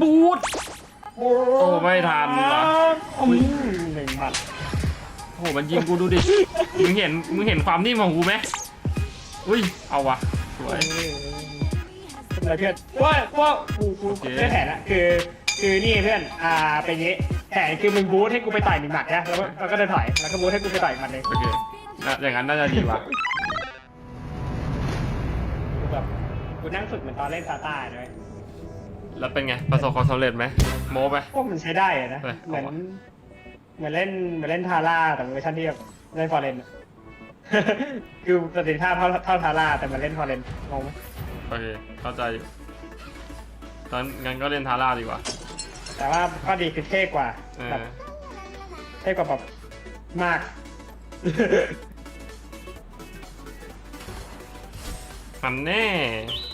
บูทโอ้ไม่ทันว่ะอืมหนึ่งหมัดโอ้โหมันยิงกูดูดิ มึงเห็นมึงเห็นความนิ่มของกูไหมอุ้ยเอาวะสวย อะไรเพื่อนว่าว่ากูกูโอเค ได้แผนละคือ คือนี่เพื่อนอ่าเป็นอย่างงี้แผนคือมึงบูทให้กูไปต่อยหนึ่งหมัดนะแล้วก็แล้วก็เดินถอยแล้วก็บูทให้กูไปต่อยอีกหมัดหนึ่งโอเคน่ะอย่างนั้นน่าจะดีว่ะกูแบบกูนั่งฝึกเหมือนตอนเล่นซาต้าเลย แล้วเป็นไง ประสบความสำเร็จไหมโม้ไหมพวกมันใช้ได้อะนะเฮ้ย เหมือนเอาวะเหมือนเล่นเหมือนเล่นทาร่าแต่เวอร์ชันที่แบบเล่นฟอร์เรนคือประสิทธิภาพเท่าเท่าทาร่าแต่มันเล่นฟอร์เรนงงไหมโอเค เข้าใจอยู่ตอนงั้นก็เล่นทาร่าดีกว่า แต่ว่าข้อดีคือเท่กว่าเอแบบอ เท่กว่าแบบมากมันแน่กัน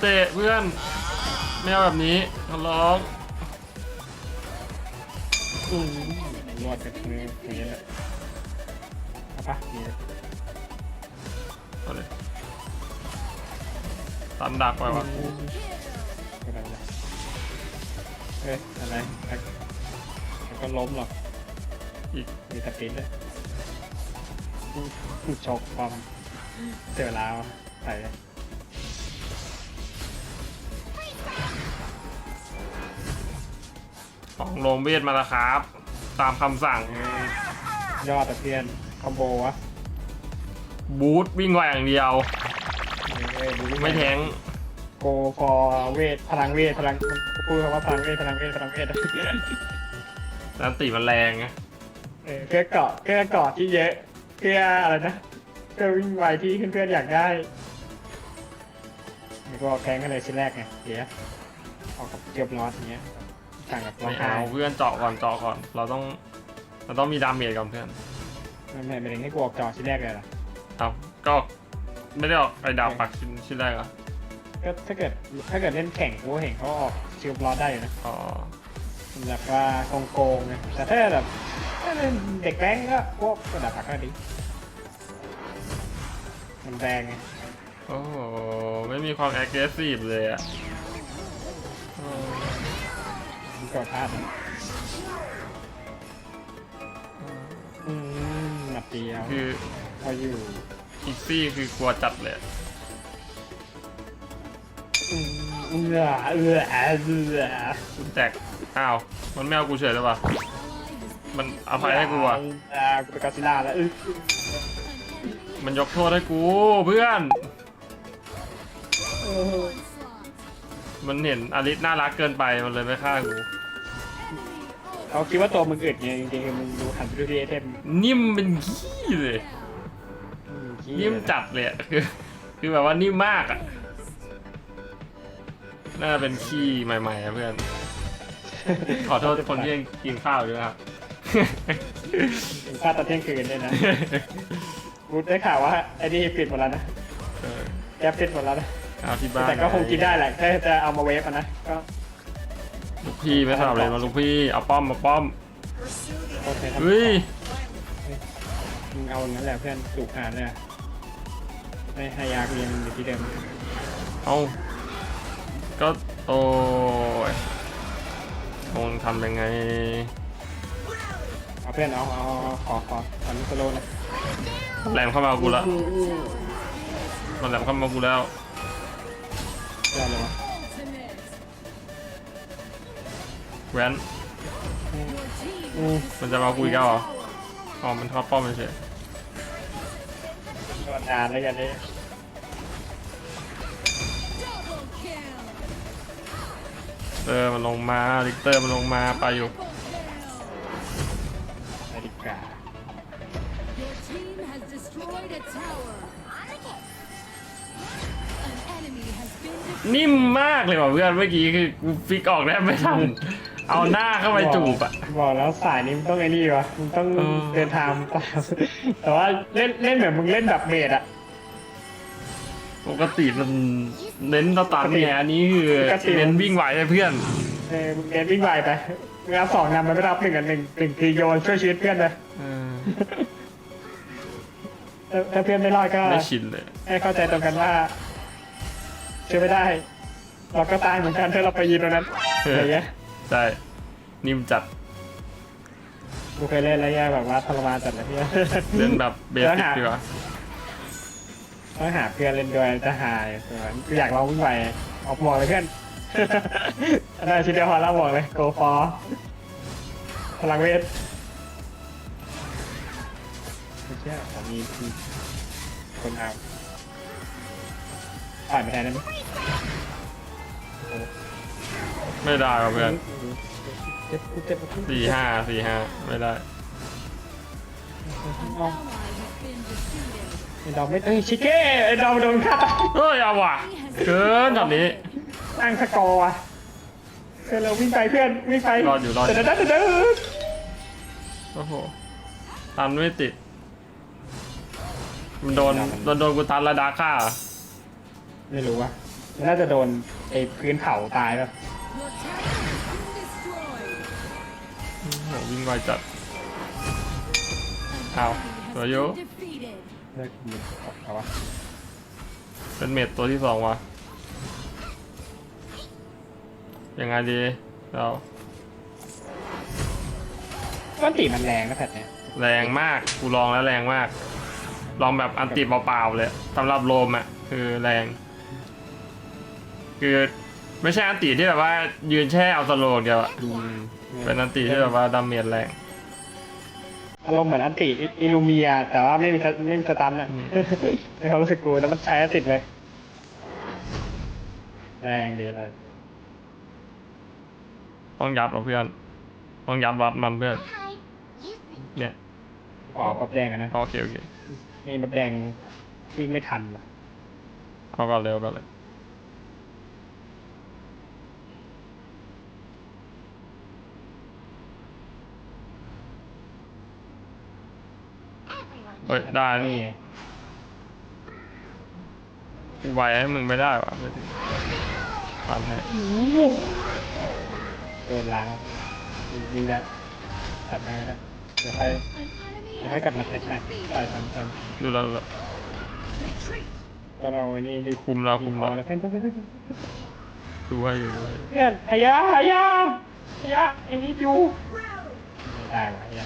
เตะเพื่อนไม่เอาแบบนี้ขอร้องอืมนวดกับมืออย่างนี้แหละเอาปะนี่เอาเลยตันดักไปวะอะไรวะเอ้ยอะไรแล้วแล้วก็ล้มหรอกอีกมีสปรินต์ด้วยอืมชกความเจอแล้วใส่เลย ของโรงเวทมาแล้วครับ ตามคำสั่งเอ้ยยอดตะเพียนคอมโบวะบูทวิ่งไวอย่างเดียว เอ้ยดูดิไม่แทงโกฟอร์เวทพลังเวทพลังพูดคำว่าพลังเวทพลังเวทพลังเวทนันติมันแรงไงเออเพื่อเกาะเพื่อเกาะที่เยอะเพื่ออะไรนะเพื่อวิ่งไวที่เพื่อนๆอยากได้นี่ก็แพงกันเลยชิ้นแรกไงเดี๋ยวเอากับเกียบร้อนอย่างเงี้ย ต่างกับรอไม่งเท้าเอาเพื่อนเจาะก่อนเจาะก่อน เราต้องเราต้องมีดาเมจก่อนเพื่อนไม่ไม่ไม่ได้ให้กูออกจอชิ้นแรกเลยเหรอเอาก็ไม่ได้ออกไอ้ดาวปักชิ้นชิ้นแรกเหรอะก็ถ้าเกิดถ้าเกิดเล่นแข่งกูเห็นเขาออกชิลร้อนได้อยู่นะอ๋อแบบว่าโกงๆไงแต่ถ้าแบบถ้าเล่นเด็กแบงก์ก็พวกระดับผักก็ดีมันแรงไงโอ้โหไม่มีความ aggressive เลยอะ กดพลาดนะอืมหนับเดียวคือพออยู่อีกซี่คือกลัวจัดเลยอะอืมเอือเอือเอือแจกอ้าว มันไม่เอากูเฉยเลยป่ะมันอภัยให้กูอะอ่ากูเป็นกอดซิลล่าแล้วอึ๊มันยกโทษให้กูเพื่อน มันเห็นอลิสน่ารักเกินไปมันเลยไม่ฆ่ากู เขาคิดว่าตัวมึงอึดไงจริงๆมึงดูหันไปดูที่ไอเทมนิ่มเป็นขี้เลยอืขี้นิ่มจัดเลยอะคือคือแบบว่านิ่มมากอะ น่าจะเป็นขี้ใหม่ๆอะเพื่อน ขอโทษคนที่ยังกินข้าวด้วยครับถึงพลาดตอนเที่ยงคืนด้วยนะกูได้ข่าวว่าไอ้นี่ปิดหมดแล้วนะเออแกปปิดหมดแล้วนะเอาที่บ้านแต่ก็คงกินได้แหละแค่จะเอามาเวฟอะนะก็ ลูกพี่ไม่สลับเลยมาลูกพี่เอาป้อมมาป้อมโอเคครับเฮ้ยมึงเอาอย่างนั้นแหละเพื่อนสูบหานเลยอะไม่ให้ยากูยังอยู่ที่เดิมเอาก็โอ้ยคงทำยังไงเอาเพื่อนเอาเอาเอาขอขอขอนิโคโลนะมันแหลมเข้ามากูแล้วมันแหลมเข้ามากูแล้วเดี๋ยวเลย แหวนอืมมันจะมาคุยกันเหรออ๋อมันเข้าป้อมเฉยก็นานแล้วกันนี่เออมันลงมาลิกเตอร์มันลงมาไปอยู่นาฬิกา Your team has destroyed a tower. An enemy has นิ่มมากเลยว่ะเพื่อนเมื่อกี้คือกูฟิกออกแทบไม่ทัน เอาหน้าเข้าไปจูบอะ บอกแล้วสายนี้มึงต้องไอ้นี่วะมึงต้องเออ เดินทางตามแต่ว่าเล่นเล่นเหมือนมึงเล่นแบบเบสอะ ปกติมันเน้นสตันไงอันนี้คือปกติ เน้นวิ่งไหวเลยเพื่อน เออมึงเน้นวิ่งไวไปมึงรับสองนำมันไม่รับหนึ่งอันหนึ่งหนึ่งทีโยนช่วยชีวิตเพื่อนเลยเออถ้าถ้าเพื่อนไม่รอดก็ไม่ชินเลย ให้เข้าใจตรงกันว่าช่วยไม่ได้ เราก็ตายเหมือนกันถ้าเราไปยืนตรงนั้นเออออะไรเงี้ย ใช่นิ่มจัดกูเคยเล่นอะไรเงี้ยแบบว่าทรมานจัดเลยเพี่ยเล่นแบบเบสิกดีกว่าต้องหาเพื่อนเล่นด้วยจะหายกูอยากลองวิ่งไปออกหมวกเลยเพื่อนอันนั้นทีเดียวพอแล้วบอกเลยโกฟอพลังเวทไม่เชื่อผมมีมีคนเอาผ่านไปแทนได้ไหม ไม่ได้ว่ะเพื่อนเจ็บเจ็บสี่ห้าสี่ห้าไม่ได้เอา Ally has been defeated. ไอ้ดอมไม่เอ้ยชิเก้ไอ้ดอมโดนฆ่าเฮ้ยเอาว่ะเกินตอนนี้ ตั้งสกอร์อะเพื่อนเราวิ่งไปเพื่อนวิ่งไปรอดอยู่รอดอยู่เดี๋ยวเดี๋ยวเดี๋ยวโอ้โหตันไม่ติด มันโดนโดนโดนกูตันระดาค่าเหรอไม่รู้ว่าน่าจะโดนไอ้พื้นเขาตายป่ะ Your วิ่งไวจัด An Ow. enemy has Are you? been defeated. เลิกยิงเขาวะเป็นเมดตัวที่สองวะยังไงดีเราก้อนตีมันแรงนะแพทเนี่ยแรงมากกูลองแล้วแรงมาก ลองแบบอันติเปล่าๆเลยสำหรับโลมอะคือแรง คือไม่ใช่อันติที่แบบว่ายืนแช่เอาสโลว์เดียวอะ เป็นอันติที่แบบว่าดาเมจแรงอารมณ์เหมือนอันติอิลูเมีย แต่ว่าไม่มีสไม่มีสตันอะอืมในความรู้สึกกูแล้วมันใช้อันติดเลยแรงดีเลยต้องยัดว่ะเพื่อน ต้องยัดวัดมันเพื่อน เนี่ยขอปับแดงกันนะโอเคโอเคนี่ปับแดงวิ่งไม่ทันว่ะเอาก่อนเร็วก่อนเลย เฮ้ย ได้นะนี่กูไวให้มึงไม่ได้วะไม่ถึงปันให้เกินล้างวิ่งได้ตัดได้แล้วเดี๋ยวให้ An enemy เดี๋ยวให้กลับมาเซตใหม่ต่อยซ้ำดูแล้วดูแล้วๆก็เราไอ้นี่ดิคุมแล้วคุมแล้วแล้วเพื่อนเพื่อนเพื่อนดูให้อยู่ดูให้เพื่อนหายาหายาหายาไอ้นี่อยู่ไม่ได้ว่ะหายา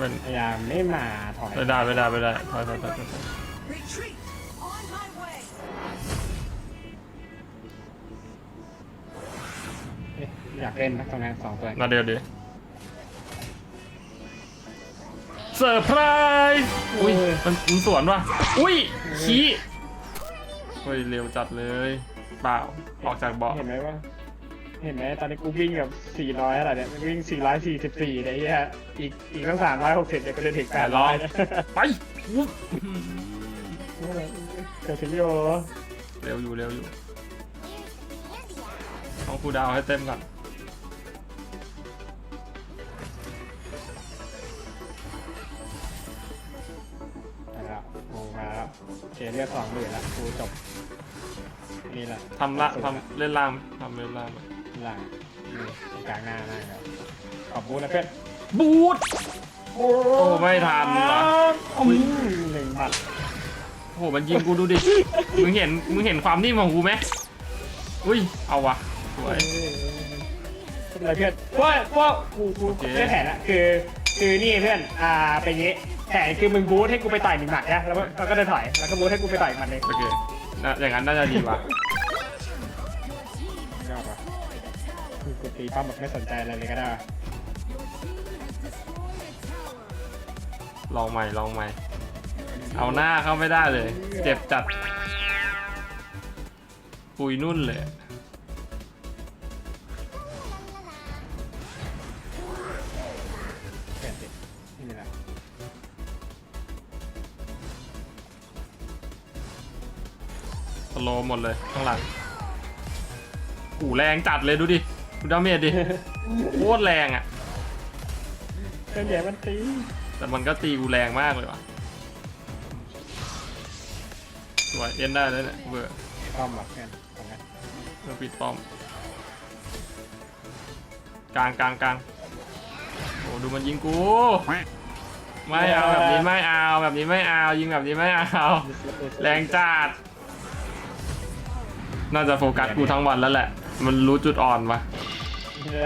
มันหายาไม่มาถอยไม่ได้ไม่ได้ไม่ได้ถอยถอยถอยถอยถอย retreat on my way. เอ๊ะอยากเล่นนะตรงนั้นสองตัวมาเดี๋ยวดิเซอร์ไพรส์อุ้ยมันมันสวนว่ะอุ้ยขี้เฮ้ยเร็วจัดเลย เปล่าออกจากเบาะเห็นไหมว่า เห็นไหมตอนนี้กูวิ่งกับ400อะไรเนี่ยวิ่ง 444เนี่ยไอ้เหี้ยอีกอีกตั้ง360เนี่ยก็จะถึง800นะไปอุ๊บเกิดถึงโยเร็วอยู่เร็วอยู่ต้องคูลดาวน์ให้เต็มก่อนมาแล้วกูมาแล้วเชียร์เรียกสองหมื่นละกูจบนี่แหละทำละทำเล่นล่างทำเล่นล่าง หลังนี่กลางหน้าหน้าครับขอบคุณนะเพื่อนบูทโอ้ไม่ทันว่ะอืมหนึ่งหมัดโอ้โหมันยิงกูดูดิ มึงเห็น มึงเห็นความนิ่มของกูไหมอุ้ย เอาวะสวย เป็นไรเพื่อนว่าว่ากูกูโอเค ได้แผนละคือ คือนี่เพื่อนอ่าเป็นอย่างงี้แผนคือมึงบูทให้กูไปต่อยหนึ่งหมัดนะแล้วก็แล้วก็เดินถอยแล้วก็บูทให้กูไปต่อยอีกหมัดเลยโอเคนะอย่างนั้นน่าจะดีว่ะ ตีป้อมแบบไม่สนใจอะไรเลยก็ได้ว่ะลองใหม่ลองใหม่ เอาหน้าเข้าไม่ได้เลย เจ็บจัด ปุยนุ่นเลย เปลี่ยนสิไม่มีอะไรสโลว์หมดเลยข้างหลังโอ้แรงจัดเลยดูดิ ดูดาเมจดิโคตรแรงอะเพื่อนใหญ่มันตีแต่มันก็ตีกูแรงมากเลยว่ะสวยเอ็นได้เลยเนี่ยเบอร์ป้อมหรอกเพื่อนตรงนั้นเบอร์ปิดป้อมกลางกลางกลางโอ้ดูมันยิงกูไม่เอาแบบนี้ไม่เอาแบบนี้ไม่เอายิงแบบนี้ไม่เอาแรงจัดน่าจะโฟกัสกูทั้งวันแล้วแหละ มันรู้จุดอ่อนวะ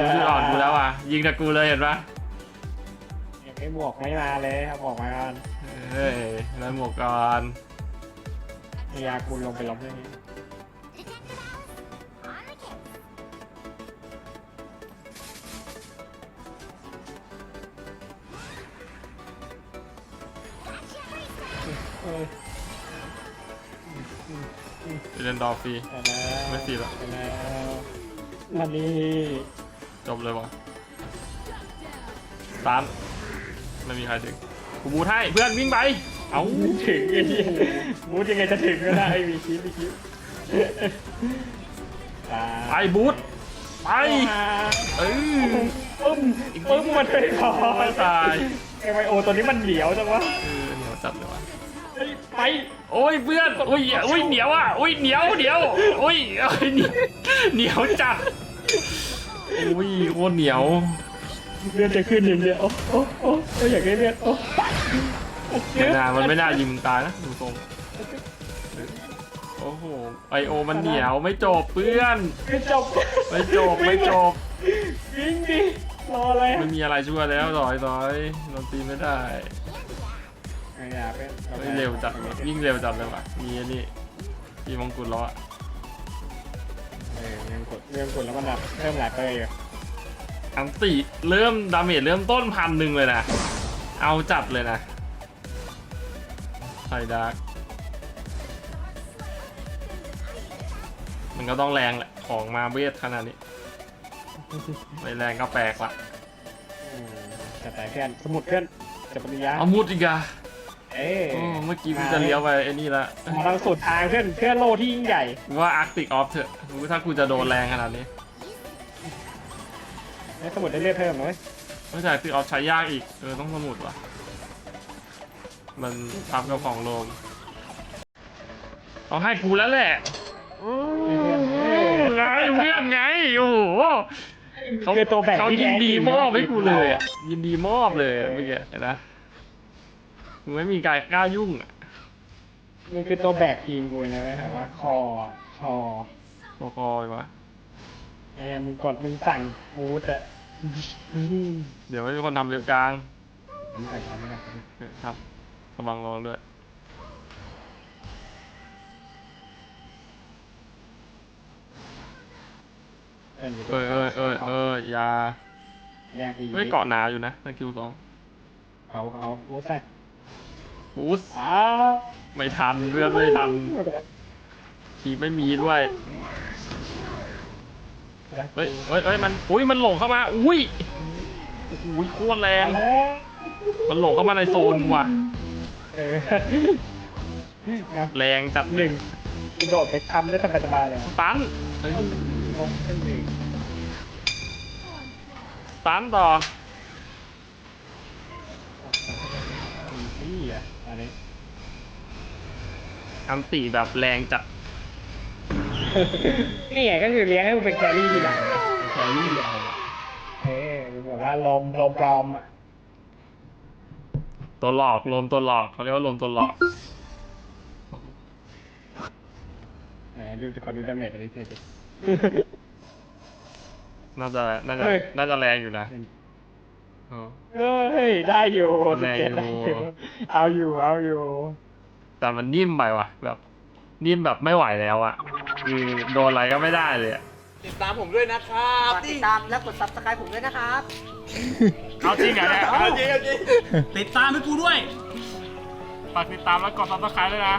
รู้จุดอ่อนกูแล้วอะ ยิงแต่กูเลยเห็นปะยังไม่หมวกไม่มาเลยครับบอกมาก่อนเฮ้ยแล้วหมวกก่อนพยาคุณลงไปล้มเรื่องนี้เออไป เล่นดอฟฟรีไปแล้วไม่ตีหรอกไปแล้ววันนี้จบเลยวะตามไม่มีใครถึงกูบูทให้เพื่อนวิ่งไป เอาถึงไอ้เหี้ยบูธยังไงจะถึงก็ได้มีคิดมีคิดตาไปบูทไปเออปึ้มปึ้มมันไม่พอไม่ตายไอไวโอตัวนี้มันเหนียวจังวะ เออ ไปโอ้ยเพื่อนโอ้ยโอ้ยเหนียวอะโอ้ยเหนียวเหนียวโอ้ยโอ้ยเหนียวเหนียวจัดโอ้ยโคตรเหนียวเลือดจะขึ้นอย่างเดียวโอ้โอ้โอ้โอ้อยากได้เลือดโอ้ไม่น่ามันไม่น่ายิงมึงตายนะดูทรงโอ้โหไอโอมันเหนียวไม่จบเพื่อนไม่จบไม่จบไม่จบวิ่งดิรออะไรไม่มีอะไรช่วยแล้วต่อยต่อยโดนตีไม่ได้ไม่อ ยากเป็นเฮ้ยเร็วจัดเลยยิ่งเร็วจัดเลยว่ะมีอันนี่มีมงกุฎแล้วอะเออเรื่องกดเรื่องกดแล้วมันแบบเริ่มหลายเปย์อยู่อันติเริ่มดาเมจเริ่มต้นพันหนึ่งเลยนะ เอาจัดเลยนะไฟดาร์กมันก็ต้องแรงแหละ ของมาเวทขนาดนี้ ไม่แรงก็แปลกละอืมจัดไปเพื่อน สมุดเพื่อนจับปริญญาเอามุดอีกอะ เอ้ย โอ้เมื่อกี้กูจะเลี้ยวไปไอ้นี่ละมาทางสุดทางเพื่อนเพื่อนโลที่ยิ่งใหญ่ว่าอาร์กติกออฟเถอะรู้ถ้ากูจะโดนแรงขนาดนี้แล้วสมุดได้เลือดเพิ่มนะเว้ยไม่ใช่ติกออฟใช้ยากอีก เออต้องสมุดว่ะ มันทับกับของโลมเอาให้กูแล้วแหละเพื่อนเออไงเพื่อนไง โอ้โหเขาคือตัวแบกเขาที่ยินแท้จริงดีมอบให้กูเลยอะยินดีมอบเลยอะเมื่อกี้เห็นนะ มึงไม่มีการกล้ายุ่งอะมันคือตัวแบกทีมกูนะเว้ยว่าคอคอพอคอยวะเอ้ยมึงกดมึงสั่งบูธอะเดี๋ยวไม่มีคนทำเรือกลางมึงใส่ทำไม่ได้เออครับระวังลงด้วยเออเอ้ยเอ้ยเอ้ยเอ้ยอยาแย่งอีเฮ้ยเกาะหนาอยู่นะในคิวสองเขาเขาบูธใส่บู สอ้าวไม่ทันเพื่อนไม่ทันทีไม่มีด้วยเฮ้ยเฮ้ยเฮ้ยมันอุ้ยมันหลงเข้ามาอุ้ยอุ้ยโคตรแรงมันหลงเข้ามาในโซนว่ะเอองับแรงจัดหนึ่งโดดไปทำได้สบายๆเลยตันเฮ้ยงงเป็นหนึ่งตันต่อ นี่ อะอันนี้อันตีแบบแรงจัดนี่ไงก็คือเลี้ยงให้มันเป็นแครี่ทีหลังแครี่เอาอะเอ้ยแบบว่าลมลมปลอมอะตัวหลอกลมตัวหลอกเขาเรียกว่าลมตัวหลอก ไหนดูขอดูดาเมจอะไรเท่ดิ น่าจะน่าจะเฮ้ย น่าจะแรงอยู่นะเออ เฮ้ยได้อยู่แรงอยู่ได้เอาอยู่เอาอยู่ แต่มันนิ่มไปว่ะ แบบนิ่มแบบไม่ไหวแล้วอะคือโดนอะไรก็ไม่ได้เลยอะติดตามผมด้วยนะครับฝากติดตามและกด subscribe ผมด้วยนะครับเอาจริงเหรอเนี่ยเอาจริงเอาจริงติดตามให้กูด้วยฝากติดตามแล้วกดซับสไครต์ด้วยนะ